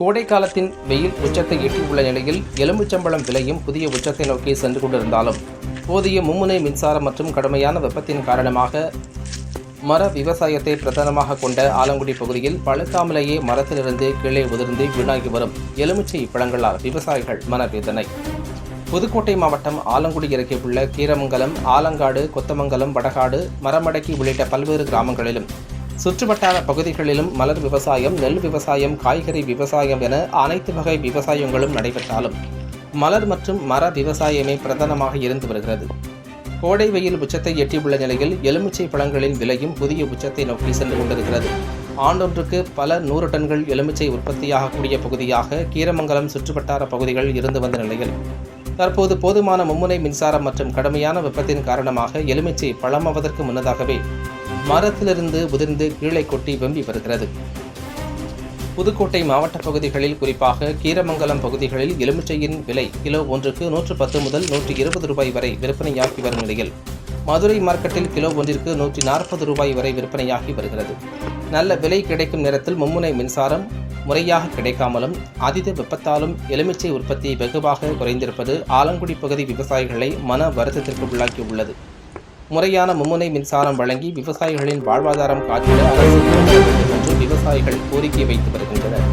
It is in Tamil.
கோடை காலத்தின் வெயில் உச்சத்தை எட்டியுள்ள நிலையில் எலும்புச்சம்பளம் விலையும் புதிய உச்சத்தை நோக்கி சென்று கொண்டிருந்தாலும் போதிய மும்முனை மின்சாரம் மற்றும் கடுமையான வெப்பத்தின் காரணமாக மர விவசாயத்தை பிரதானமாக கொண்ட ஆலங்குடி பகுதியில் பழுக்காமலேயே மரத்திலிருந்து கீழே உதிர்ந்து வீணாகி வரும் எலுமிச்சை பழங்களால் விவசாயிகள் மனவேதனை. புதுக்கோட்டை மாவட்டம் ஆலங்குடி அருகே உள்ள கீரமங்கலம் ஆலங்காடு கொத்தமங்கலம் வடகாடு மரமடக்கி உள்ளிட்ட பல்வேறு கிராமங்களிலும் சுற்றுவட்டார பகுதிகளிலும் மலர் விவசாயம் நெல் விவசாயம் காய்கறி விவசாயம் என அனைத்து வகை விவசாயங்களும் நடைபெற்றாலும் மலர் மற்றும் மர விவசாயமே பிரதானமாக இருந்து வருகிறது. கோடை வெயில் உச்சத்தை எட்டியுள்ள நிலையில் எலுமிச்சை பழங்களின் விலையும் புதிய உச்சத்தை நோக்கி சென்று கொண்டிருக்கிறது. ஆண்டொன்றுக்கு பல நூறு டன்கள் எலுமிச்சை உற்பத்தியாகக்கூடிய பகுதியாக கீரமங்கலம் சுற்றுவட்டார பகுதிகள் இருந்து வந்த நிலையில் தற்போது போதுமான மும்முனை மின்சாரம் மற்றும் கடுமையான வெப்பத்தின் காரணமாக எலுமிச்சை பழமாவதற்கு முன்னதாகவே மரத்திலிருந்து உதிர்ந்து கீழே கொட்டி வெம்பி வருகிறது. புதுக்கோட்டை மாவட்ட பகுதிகளில் குறிப்பாக கீரமங்கலம் பகுதிகளில் எலுமிச்சையின் விலை கிலோ ஒன்றுக்கு நூற்று பத்து முதல் நூற்றி இருபது ரூபாய் வரை விற்பனையாகி வரும் நிலையில் மதுரை மார்க்கெட்டில் கிலோ ஒன்றிற்கு நூற்றி நாற்பது ரூபாய் வரை விற்பனையாகி வருகிறது. நல்ல விலை கிடைக்கும் நேரத்தில் மும்முனை மின்சாரம் முறையாக கிடைக்காமலும் அதித வெப்பத்தாலும் எலுமிச்சை உற்பத்தி வெகுவாக குறைந்திருப்பது ஆலங்குடி பகுதி விவசாயிகளை மன வருத்தத்திற்கு உள்ளாக்கியுள்ளது. முறையான மும்முனை மின்சாரம் வழங்கி விவசாயிகளின் வாழ்வாதாரம் காத்திட அரசு என்று விவசாயிகள் கோரிக்கை வைத்து வருகின்றனர்.